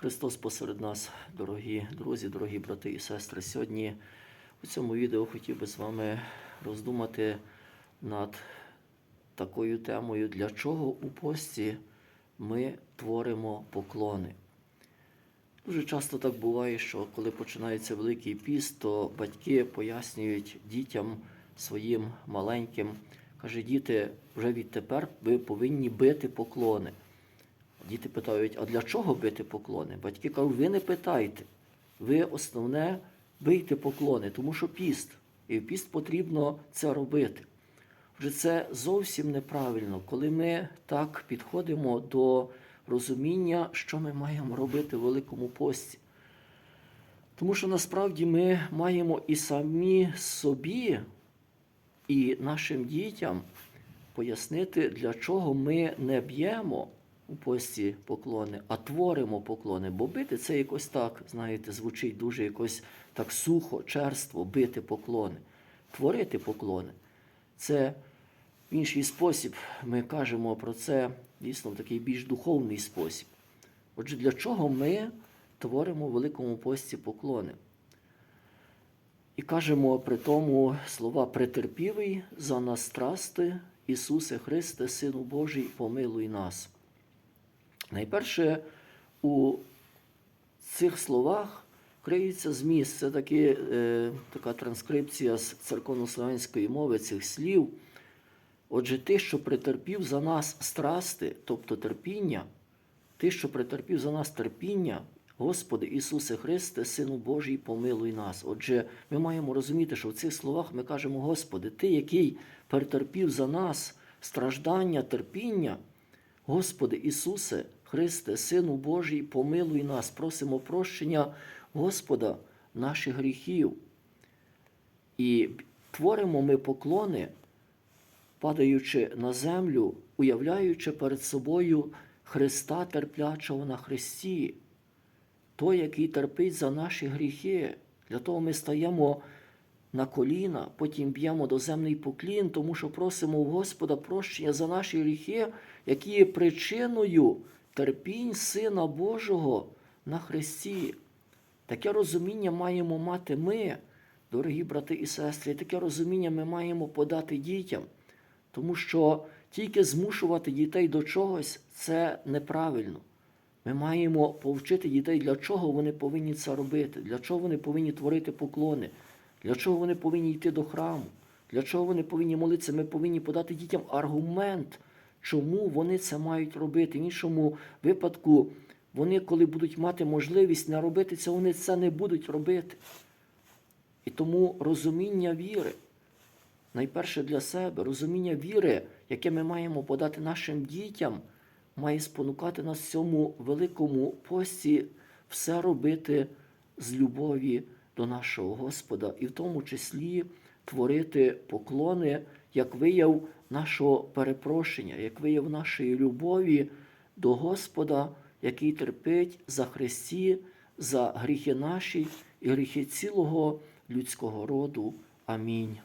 Христос посеред нас, дорогі друзі, дорогі брати і сестри. Сьогодні у цьому відео хотів би з вами роздумати над такою темою, для чого у пості ми творимо поклони. Дуже часто так буває, що коли починається Великий піст, то батьки пояснюють дітям своїм маленьким, каже, діти, вже відтепер ви повинні бити поклони. Діти питають, а для чого бити поклони? Батьки кажуть, ви не питайте. Ви основне бийте поклони, тому що піст. І в піст потрібно це робити. Вже це зовсім неправильно, коли ми так підходимо до розуміння, що ми маємо робити в Великому пості. Тому що насправді ми маємо і самі собі, і нашим дітям пояснити, для чого ми не б'ємо у пості поклони, а творимо поклони. Бо бити це якось так, знаєте, звучить дуже якось так сухо, черство, бити поклони. Творити поклони це в інший спосіб. Ми кажемо про це дійсно в такий більш духовний спосіб. Отже, для чого ми творимо в Великому пості поклони? І кажемо при тому слова претерпівий за нас страсти, Ісусе Христе, Сину Божий, помилуй нас. Найперше у цих словах криється зміст. Це таки, е, така транскрипція з церковнослов'янської мови цих слів. Отже, ти, що претерпів за нас страсти, тобто терпіння, ти, що претерпів за нас терпіння, Господи Ісусе Христе, Сину Божий, помилуй нас. Отже, ми маємо розуміти, що в цих словах ми кажемо, Господи, Ти, який перетерпів за нас страждання, терпіння, Господи Ісусе Христе, Сину Божий, помилуй нас, просимо прощення Господа наших гріхів. І творимо ми поклони, падаючи на землю, уявляючи перед собою Христа терплячого на Христі, той, який терпить за наші гріхи. Для того ми стаємо на коліна, потім б'ємо доземний поклін, тому що просимо у Господа прощення за наші гріхи, які є причиною терпінь Сина Божого на Христі. Таке розуміння маємо мати ми, дорогі брати і сестри, таке розуміння ми маємо подати дітям, тому що тільки змушувати дітей до чогось це неправильно. Ми маємо повчити дітей, для чого вони повинні це робити, для чого вони повинні творити поклони, для чого вони повинні йти до храму, для чого вони повинні молитися. Ми повинні подати дітям аргумент, чому вони це мають робити. В іншому випадку, вони, коли будуть мати можливість не робити це, вони це не будуть робити. І тому розуміння віри, найперше для себе, розуміння віри, яке ми маємо подати нашим дітям, має спонукати нас в цьому великому пості все робити з любові до нашого Господа, і в тому числі творити поклони як вияв нашого перепрошення, як вияв нашої любові до Господа, який терпить за Христі, за гріхи наші і гріхи цілого людського роду. Амінь.